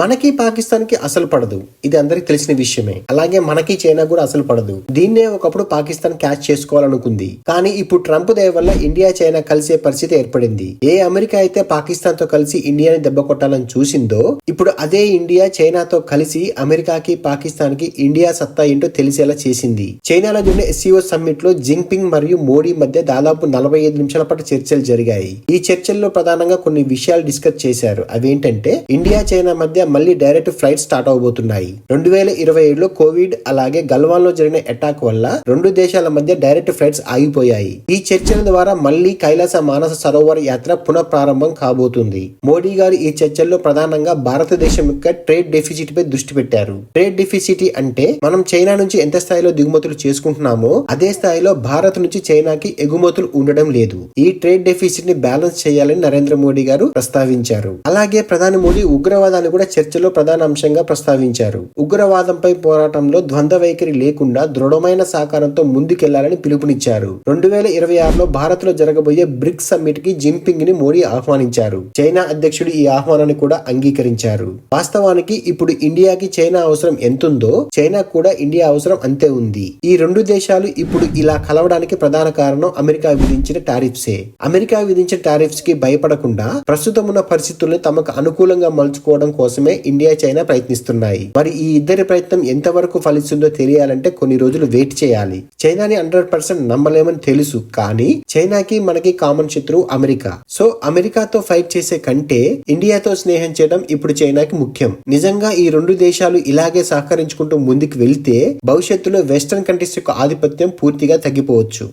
మనకి పాకిస్తాన్కి అసలు పడదు. ఇది అందరికి తెలిసిన విషయమే. అలాగే మనకి చైనా కూడా అసలు పడదు. దీన్నే ఒకప్పుడు పాకిస్తాన్ క్యాచ్ చేసుకోవాలనుకుంది. కానీ ఇప్పుడు ట్రంప్ దయ వల్ల ఇండియా చైనా కలిసే పరిస్థితి ఏర్పడింది. ఏ అమెరికా అయితే పాకిస్తాన్తో కలిసి ఇండియాని దెబ్బ కొట్టాలని చూసిందో ఇప్పుడు అదే ఇండియా చైనాతో కలిసి అమెరికాకి పాకిస్తాన్కి ఇండియా సత్తా ఏంటో తెలిసేలా చేసింది. చైనాలో జరిగిన ఎస్సీఓ సమ్మిట్లో జింగ్పింగ్ మరియు మోడీ మధ్య దాదాపు నలభై ఐదు నిమిషాల పాటు చర్చలు జరిగాయి. ఈ చర్చల్లో ప్రధానంగా కొన్ని విషయాలు డిస్కస్ చేశారు. అవేంటంటే ఇండియా చైనా మధ్య మళ్ళీ డైరెక్ట్ ఫ్లైట్ స్టార్ట్ అవబోతున్నాయి. రెండు వేల ఇరవై ఏడులో కోవిడ్ అలాగే గల్వాన్లో జరిగిన అటాక్ వల్ల రెండు దేశాల మధ్య డైరెక్ట్ ఫ్లైట్స్ ఆగిపోయాయి. ఈ చర్చల ద్వారా మళ్ళీ కైలాస మానస సరోవర్ యాత్ర పునః ప్రారంభం కాబోతుంది. మోడీ గారు ఈ చర్చల్లో ప్రధానంగా భారతదేశం యొక్క ట్రేడ్ డెఫిసిట్ పై దృష్టి పెట్టారు. ట్రేడ్ డెఫిసిట్ అంటే మనం చైనా నుంచి ఎంత స్థాయిలో దిగుమతులు చేసుకుంటున్నామో అదే స్థాయిలో భారత్ నుంచి చైనాకి ఎగుమతులు ఉండడం లేదు. ఈ ట్రేడ్ డెఫిసిట్ని బ్యాలెన్స్ చేయాలని నరేంద్ర మోడీ గారు ప్రస్తావించారు. అలాగే ప్రధాని మోడీ ఉగ్రవాదాన్ని కూడా చర్చలో ప్రధాన అంశంగా ప్రస్తావించారు. ఉగ్రవాదంపై పోరాటంలో ద్వంద్వ వైఖరి లేకుండా దృఢమైన సహకారంతో ముందుకెళ్ళాలని పిలుపునిచ్చారు. రెండు వేల ఇరవై ఆరులో భారత్లో జరగబోయే బ్రిక్స్ సమ్మిట్కి జిన్పింగ్ని మోడీ ఆహ్వానించారు. చైనా అధ్యక్షుడు ఈ ఆహ్వానాన్ని కూడా అంగీకరించారు. వాస్తవానికి ఇప్పుడు ఇండియాకి చైనా అవసరం ఎంతుందో చైనా కూడా ఇండియా అవసరం అంతే ఉంది. ఈ రెండు దేశాలు ఇప్పుడు ఇలా కలవడానికి ప్రధాన కారణం అమెరికా విధించిన టారిఫ్సే. అమెరికా విధించిన టారిఫ్స్కి భయపడకుండా ప్రస్తుతం ఉన్న పరిస్థితుల్ని తమకు అనుకూలంగా మలుచుకోవడం కోసం కోసమే ఇండియా చైనా ప్రయత్నిస్తున్నాయి. మరి ఈ ఇద్దరి ప్రయత్నం ఎంతవరకు ఫలిస్తుందో తెలియాలంటే కొన్ని రోజులు వెయిట్ చేయాలి. చైనాని హండ్రెడ్ పర్సెంట్ నమ్మలేమని తెలుసు కానీ చైనాకి మనకి కామన్ శత్రువు అమెరికా. సో అమెరికాతో ఫైట్ చేసే కంటే ఇండియాతో స్నేహం చేయడం ఇప్పుడు చైనాకి ముఖ్యం. నిజంగా ఈ రెండు దేశాలు ఇలాగే సహకరించుకుంటూ ముందుకు వెళ్తే భవిష్యత్తులో వెస్టర్న్ కంట్రీస్ యొక్క ఆధిపత్యం పూర్తిగా తగ్గిపోవచ్చు.